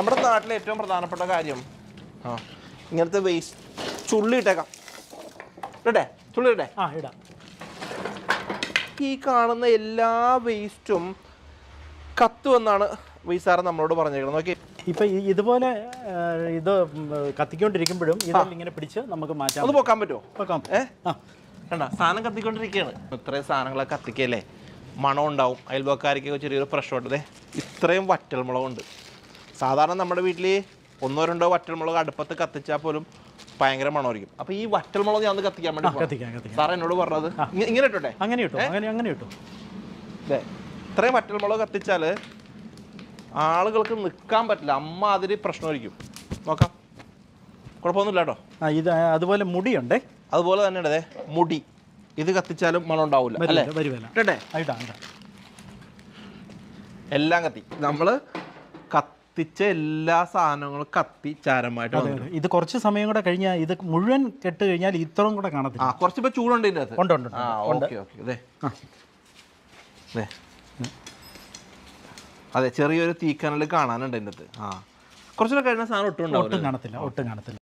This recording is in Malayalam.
നമ്മുടെ നാട്ടിലെ ഏറ്റവും പ്രധാനപ്പെട്ട കാര്യം ആ ഇങ്ങനത്തെ വേസ്റ്റ് ചുള്ളി ഇട്ടേക്കാം. ഇടട്ടെ? ചുള്ളി ആ ഇടാം. ഈ കാണുന്ന എല്ലാ വേസ്റ്റും കത്തുമെന്നാണ് വൈസാറ് നമ്മളോട് പറഞ്ഞേക്കുന്നത് നോക്കി. ഇപ്പൊ ഇതുപോലെ ഇത് കത്തിക്കൊണ്ടിരിക്കുമ്പോഴും ഇതെല്ലാം ഇങ്ങനെ പിടിച്ച് നമുക്ക് മാറ്റാം അത് പൊക്കാൻ പറ്റുമോ? ആ. സാധനം കത്തിക്കൊണ്ടിരിക്കുകയാണ്. ഇത്രയും സാധനങ്ങളൊക്കെ കത്തിക്കല്ലേ? മണം ഉണ്ടാവും. അയൽവക്കാരിക്കൊക്കെ ചെറിയൊരു പ്രശ്നമുണ്ട്. ഇത്രയും വറ്റൽമുളകുണ്ട്. സാധാരണ നമ്മുടെ വീട്ടിൽ ഒന്നോ രണ്ടോ വറ്റൽമുളക് അടുപ്പത്ത് കത്തിച്ചാൽ പോലും ഭയങ്കര മണമായിരിക്കും. അപ്പൊ ഈ വറ്റൽമുളക് ഞാൻ കത്തിക്കാൻ വേണ്ടി സാർ എന്നോട് പറഞ്ഞത്. ഇങ്ങനെ ഇട്ടോട്ടെ? അങ്ങനെ ഇട്ടു അങ്ങനെ അങ്ങനെ ഇട്ടു. അതെ ഇത്രയും വറ്റൽമുളക് കത്തിച്ചാൽ ആളുകൾക്ക് നിൽക്കാൻ പറ്റില്ല. അമ്മ അതിൽ പ്രശ്നമായിരിക്കും. നോക്കാം. കുഴപ്പമൊന്നുമില്ല കേട്ടോ. ആ ഇത് അതുപോലെ മുടിയുണ്ടേ? അതുപോലെ തന്നെ അതെ മുടി. ഇത് കത്തിച്ചാലും മണം ഉണ്ടാവില്ല അല്ലേ? ഇട്ടേ ഇടാം ഇടാം. എല്ലാം കത്തി. നമ്മൾ കത്തിച്ച എല്ലാ സാധനങ്ങളും കത്തി ചാരമായിട്ട് ഇത് കുറച്ച് സമയം കൂടെ കഴിഞ്ഞാൽ ഇത് മുഴുവൻ കെട്ട് കഴിഞ്ഞാൽ ഇത്രയും കൂടെ ആ കാണത്തില്ല. കുറച്ച് ഇപ്പൊ ചൂടുണ്ട് അകത്ത്. ഉണ്ട് ഉണ്ട്. ആ ഓക്കെ ഓക്കെ. അതെ അതെ അതെ ചെറിയൊരു തീക്കനൽ കാണാനുണ്ട് അകത്ത്. ആ. കുറച്ചുകൂടെ കഴിഞ്ഞ സാധനം ഒട്ടും ഒട്ടും കാണത്തില്ല ഒട്ടും കാണത്തില്ല.